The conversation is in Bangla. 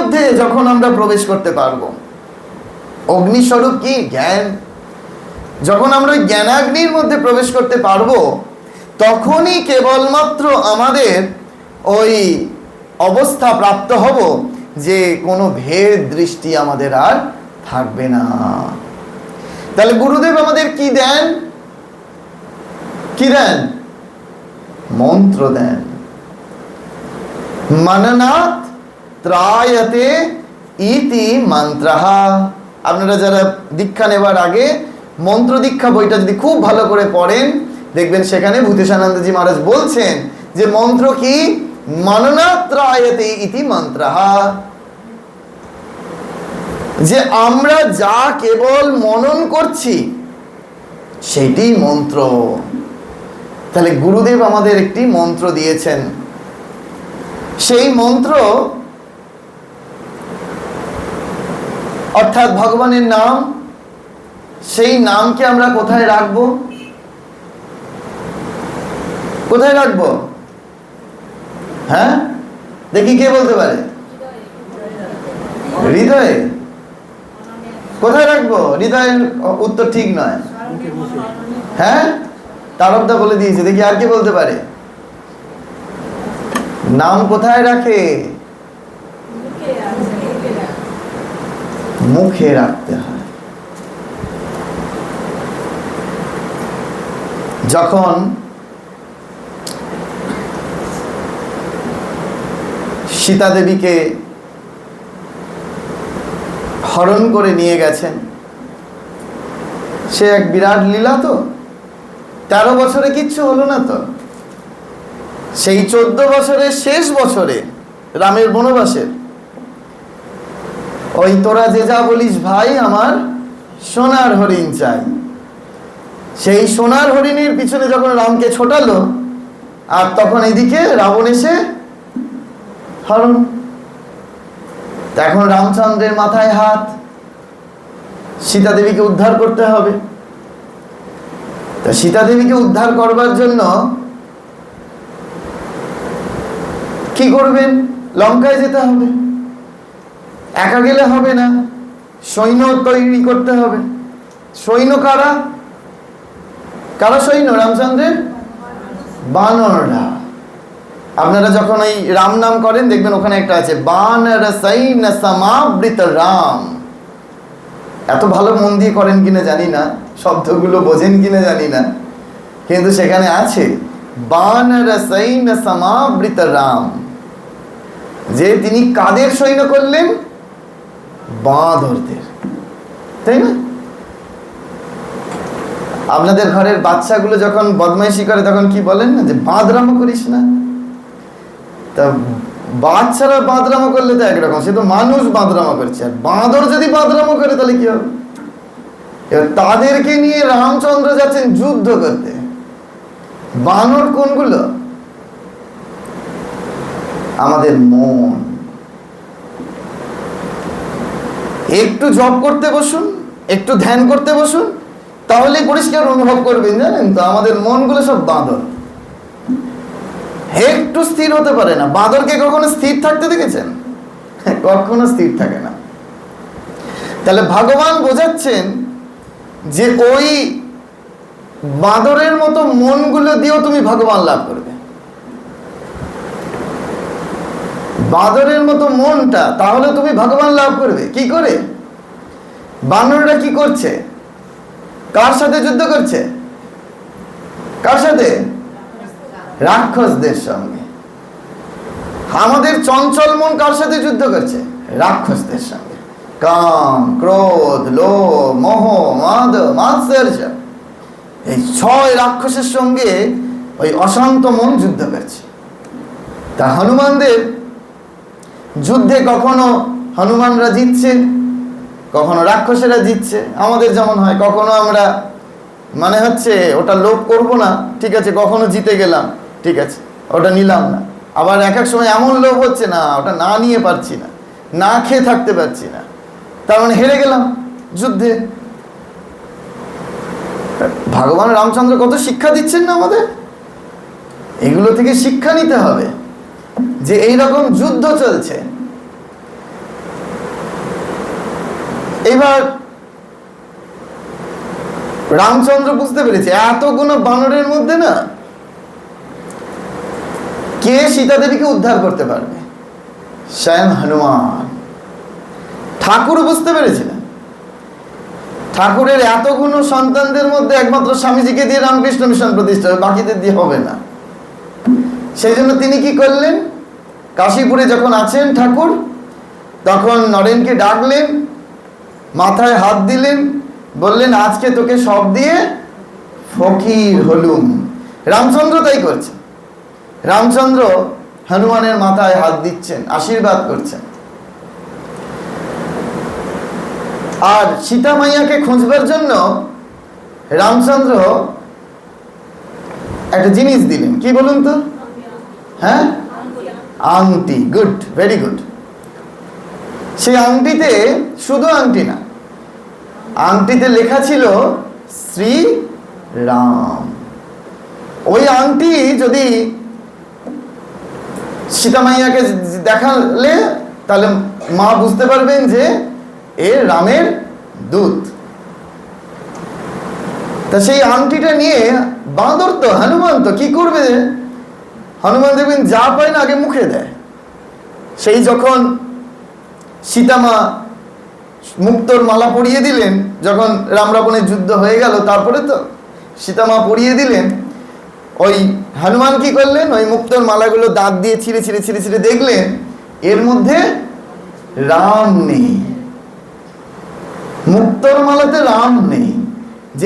মধ্যে যখন আমরা প্রবেশ করতে পারব। অগ্নিস্বরূপ কি? জ্ঞান। যখন আমরা জ্ঞানাগ্নির মধ্যে প্রবেশ করতে পারব, তখনই কেবলমাত্র আমাদের ওই অবস্থা প্রাপ্ত হব যে কোনো ভেদ দৃষ্টি আমাদের আর থাকবে না। তাহলে গুরুদেব আমাদের কি দেন? কি দেন? মন্ত্র দেন। মননাথ ত্রায়তে ইতি মন্ত্রাহা আপনারা যারা দীক্ষা নেবার আগে মন্ত্র দীক্ষা বইটা যদি খুব ভালো করে পড়েন, দেখবেন সেখানে ভূতেশানন্দজি মহারাজ বলছেন যে মন্ত্র কি? মননাথ ত্রায়তে ইতি মন্ত্রাহা যে আমরা যা কেবল মনন করছি সেটি মন্ত্র। তাহলে গুরুদেব আমাদের একটি মন্ত্র দিয়েছেন। সেই মন্ত্র অর্থাৎ ভগবানের নাম, সেই নামকে আমরা কোথায় রাখব? কোথায় রাখব? হ্যাঁ? দেখি কে বলতে পারে? হৃদয়ে। কোথায় রাখব? হৃদয়ের উত্তর ঠিক নয়। হ্যাঁ? তারকদা বলে দিয়েছে। দেখি আর কে বলতে পারে? নাম কোথায় রাখে? মুখে রাখতে হয়। যখন সীতা দেবীকে হরণ করে নিয়ে গেছেন, সে এক বিরাট লীলা তো, তেরো বছরে কিচ্ছু হলো না তো। সেই চোদ্দ বছরের শেষ বছরে রামের বনবাসের ওই তোরা যে যা বলিস ভাই, আমার সোনার হরিণ চাই। সেই সোনার হরিণের পিছনে যখন রামকে ছোটালো, আর তখন এদিকে রাবণ এসে হরণ। এখন রামচন্দ্রের মাথায় হাত সীতা দেবীকে উদ্ধার করতে হবে। তা সীতা দেবীকে উদ্ধার করবার জন্য কি করবেন? লঙ্কায় যেতে হবে। একা গেলে হবে না। সৈন্য তৈরি করতে হবে। সৈন্য কারা? কারা সৈন্য? রামচন্দ্রের বানররা। আপনারা যখন ওই রাম নাম করেন, দেখবেন ওখানে একটা আছে বানর সৈন্য সমাবৃত রাম। এত ভালো মন দিয়ে করেন কিনা জানি না, শব্দগুলো বোঝেন কিনা জানি না। কিন্তু সেখানে আছে বানর সৈন্য সমাবৃত রাম। যে তিনি কাদের সৈন্য করলেন? বাঁদরদের। তাই না? আপনাদের ঘরের বাচ্চাগুলো যখন বদমাইশি করে, তখন কি বলেন না যে, বাঁদরামো করিস না? তা বাচ্চারা বাঁদরামো করলে তো একরকম, সে তো মানুষ বাঁদরামো করছে। আর বাঁদর যদি বাঁদরামো করে, তাহলে কি হবে? এবার তাদেরকে নিয়ে রামচন্দ্র যাচ্ছেন যুদ্ধ করতে। বানর কোনগুলো? আমাদের মন। একটু জব করতে বসুন, একটু ধ্যান করতে বসুন তাহলে পরিষ্কার অনুভব করবেন, জানেন তো? আমাদের মনগুলো সব বাঁদর। একটু স্থির হতে পারে না। বাঁদরকে কখনো স্থির থাকতে দেখেছেন? কখনো স্থির থাকে না। তাহলে ভগবান বোঝাচ্ছেন যে ওই বাঁদরের মতো মনগুলো দিয়েও তুমি ভগবান লাভ করবে। বাঁদরের মতো মনটা, তাহলে তুমি ভগবান লাভ করবে। কি করে? বানররা কি করছে? কার সাথে যুদ্ধ করছে? কার সাথে? রাক্ষসদের সঙ্গে। আমাদের চঞ্চল মন কার সাথে যুদ্ধ করছে? রাক্ষসদের সঙ্গে। কাম, ক্রোধ, লোভ, মোহ, মদ, মাৎসর্য। এই ছয় রাক্ষসের সঙ্গে ওই অশান্ত মন যুদ্ধ করছে। তা হনুমানদের যুদ্ধে কখনো হনুমানরা জিতছে, কখনো রাক্ষসেরা জিতছে, আমাদের যেমন হয়, কখনো আমরা মানে হচ্ছে ওটা লোভ করব না, ঠিক আছে, কখনো জিতে গেলাম, ঠিক আছে, ওটা নিলাম না। আবার এক এক সময় এমন লোভ হচ্ছে না, ওটা না নিয়ে পারছি না না খেয়ে থাকতে পারছি না। তার মানে হেরে গেলাম যুদ্ধে। ভগবান রামচন্দ্র কত শিক্ষা দিচ্ছেন না আমাদের? এগুলো থেকে শিক্ষা নিতে হবে। যে এই রকম যুদ্ধ চলছে। এবার রামচন্দ্র বুঝতে পেরেছে, এতগুলো বানরের মধ্যে না কে সীতা দেবীকে উদ্ধার করতে পারবে? স্বয়ং হনুমান। ঠাকুর বুঝতে পেরেছিলেন ঠাকুরের এতগুলো সন্তানদের মধ্যে একমাত্র স্বামীজিকে দিয়ে রামকৃষ্ণ মিশন প্রতিষ্ঠা হবে, বাকিদের দিয়ে হবে না। সেই জন্য তিনি কি করলেন? কাশীপুরে যখন আছেন ঠাকুর, তখন নরেনকে ডাকলেন, মাথায় হাত দিলেন, বললেন, আজকে তোকে সব দিয়ে ফকির হলুম। রামচন্দ্র তাই করছে রামচন্দ্র হনুমানের মাথায় হাত দিচ্ছেন, আশীর্বাদ করছেন। আর সীতা মাইয়াকে খুঁজবার জন্য রামচন্দ্র একটা জিনিস দিলেন। কি বলুন তো? হ্যাঁ? আংটি গুড ভেরি গুড সেই আংটিতে শুধু আংটি না, আংটিতে লেখা ছিল শ্রী রাম। ওই আংটি যদি সীতামাইয়াকে দেখালে, তাহলে মা বুঝতে পারবেন যে এ রামের দূত। তা সেই আংটিটা নিয়ে বাঁদর তো, হনুমান তো, কি করবে? হনুমান দেখবেন যা পায় না আগে মুখে দেয়। সেই যখন সীতামা মুক্তোর মালা পরিয়ে দিলেন, যখন রাম রাবণের যুদ্ধ হয়ে গেল, তারপরে তো সীতামা পরিয়ে দিলেন, ওই হনুমান কি করলেন? ওই মুক্তোর মালাগুলো দাঁত দিয়ে ছিঁড়ে ছিঁড়ে ছিঁড়ে ছিঁড়ে দেখলেন, এর মধ্যে রাম নেই। মুক্তোর মালাতে রাম নেই।